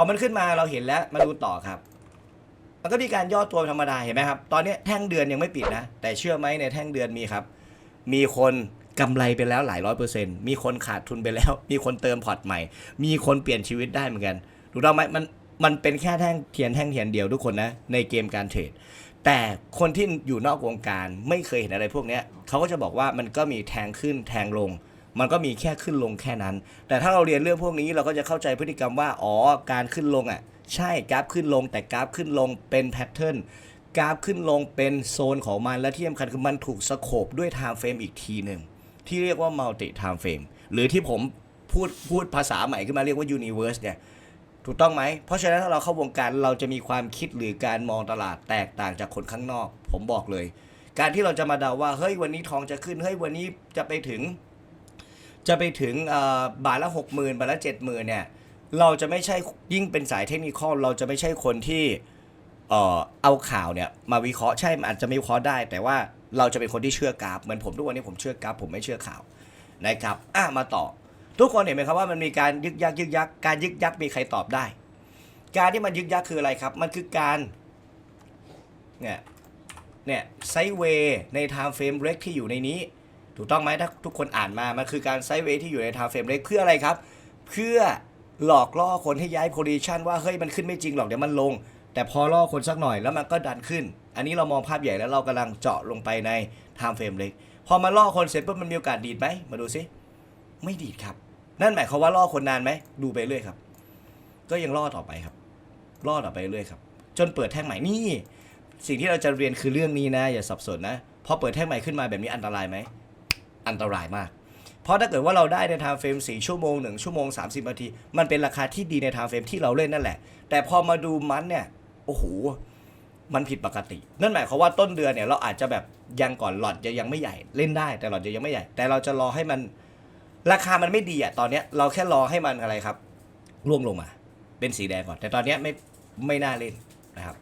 อมันขึ้นมาเราเห็นแล้วมาดูต่อครับ มันก็มีการย่อตัวธรรมดาเห็นไหมครับ ตอนนี้แท่งเดือนยังไม่ปิดนะ แต่เชื่อไหมในแท่งเดือนมีครับ มีคนกำไรไปแล้วหลายร้อยเปอร์เซ็นต์มีคนขาดทุนไปแล้ว มีคนเติมพอร์ตใหม่ มีคนเปลี่ยนชีวิตได้เหมือนกันถูกต้องไหมมันมันเป็นแค่แท่งเทียนแท่งเทียนเดียวทุกคนนะในเกมการเทรดแต่คนที่อยู่นอกวงการไม่เคยเห็นอะไรพวกนี้เขาก็จะบอกว่ามันก็มีแทงขึ้นแทงลง มันก็มีแค่ขึ้นลงแค่นั้น แต่ถ้าเราเรียนเรื่องพวกนี้เราก็จะเข้าใจพฤติกรรมว่าอ๋อการขึ้นลงอะใช่กราฟขึ้นลง แต่กราฟขึ้นลงเป็นแพทเทิร์นกราฟขึ้นลงเป็นโซนของมันและที่สำคัญคือมันถูกสโคบด้วย time frame อีกทีหนึ่งที่เรียกว่า multi time frame หรือที่ผมพูดพูดภาษาใหม่ขึ้นมาเรียกว่า universe เนี่ยถูกต้องไหม เพราะฉะนั้นถ้าเราเข้าวงการเราจะมีความคิดหรือการมองตลาดแตกต่างจากคนข้างนอก ผมบอกเลย การที่เราจะมาเดาว่าเฮ้ยวันนี้ทองจะขึ้นเฮ้ยวันนี้จะไปถึง จะไปถึงบาทละหกหมื่นบาทละเจ็ดหมื่นเนี่ยเราจะไม่ใช่ยิ่งเป็นสายเทคนิคเราจะไม่ใช่คนที่เอาข่าวเนี่ยมาวิเคราะห์ใช่อาจจะไม่วิเคราะห์ได้ แต่ว่าเราจะเป็นคนที่เชื่อกราฟเหมือนผมทุกวันนี้ผมเชื่อกราฟผมไม่เชื่อข่าวนะครับอะมาต่อ ทุกคนเห็นไหมครับว่ามันมีการยึกยักยึกยักการยึกยักมีใครตอบได้ การที่มันยึกยักคืออะไรครับ มันคือการเนี่ยเนี่ยไซเวย์ใน time frame break ที่อยู่ในนี้ ถูกต้องไหมถ้าทุกคนอ่านมา มันคือการไซด์เวย์ที่อยู่ใน time frame break เพื่ออะไรครับ เพื่อหลอกล่อคนให้ย้าย position ว่าเฮ้ยมันขึ้นไม่จริงหรอกเดี๋ยวมันลง แต่พอล่อคนสักหน่อยแล้วมันก็ดันขึ้น อันนี้เรามองภาพใหญ่แล้วเรากำลังเจาะลงไปใน time frame เล็กพอมาล่อคนเสร็จปุ๊บมันมีโอกาสดีดไหมมาดูซิไม่ดีดครับ นั่นหมายความว่าล่อคนนานไหมดูไปเรื่อยครับ ก็ยังล่อต่อไปครับล่อต่อไปเรื่อยครับ จนเปิดแท่งใหม่นี่ สิ่งที่เราจะเรียนคือเรื่องนี้นะ อย่าสับสนนะพอเปิดแท่งใหม่ขึ้นมาแบบนี้อันตรายไหม อันตรายมาก เพราะถ้าเกิดว่าเราได้ใน time frame 4ชั่วโมง 1 ชั่วโมง 30นาที มันเป็นราคาที่ดีใน time frame ที่เราเล่นนั่นแหละ แต่พอมาดูมันเนี่ย โอ้โห มันผิดปกติ นั่นหมายความว่าต้นเดือนเนี่ยเราอาจจะแบบยังก่อนหลอดจะยังไม่ใหญ่เล่นได้ แต่หลอดจะยังไม่ใหญ่ แต่เราจะรอให้มันราคามันไม่ดีอะตอนเนี้ยเราแค่รอให้มันอะไรครับร่วงลงมา เป็นสีแดงก่อน แต่ตอนเนี้ยไม่ไม่น่าเล่นนะครับ